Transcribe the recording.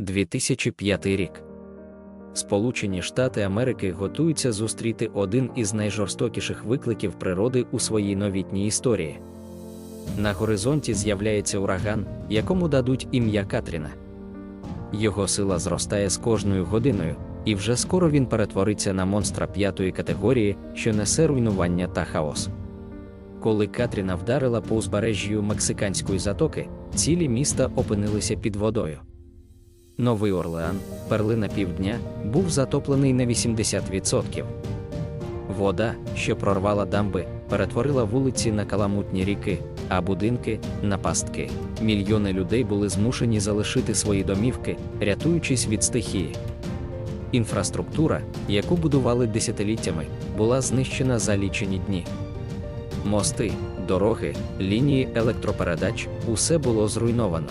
2005 рік. Сполучені Штати Америки готуються зустріти один із найжорстокіших викликів природи у своїй новітній історії. На горизонті з'являється ураган, якому дадуть ім'я Катріна. Його сила зростає з кожною годиною, і вже скоро він перетвориться на монстра п'ятої категорії, що несе руйнування та хаос. Коли Катріна вдарила по узбережжю Мексиканської затоки, цілі міста опинилися під водою. Новий Орлеан, перлина півдня, був затоплений на 80%. Вода, що прорвала дамби, перетворила вулиці на каламутні ріки, а будинки на пастки. Мільйони людей були змушені залишити свої домівки, рятуючись від стихії. Інфраструктура, яку будували десятиліттями, була знищена за лічені дні. Мости, дороги, лінії електропередач усе було зруйновано.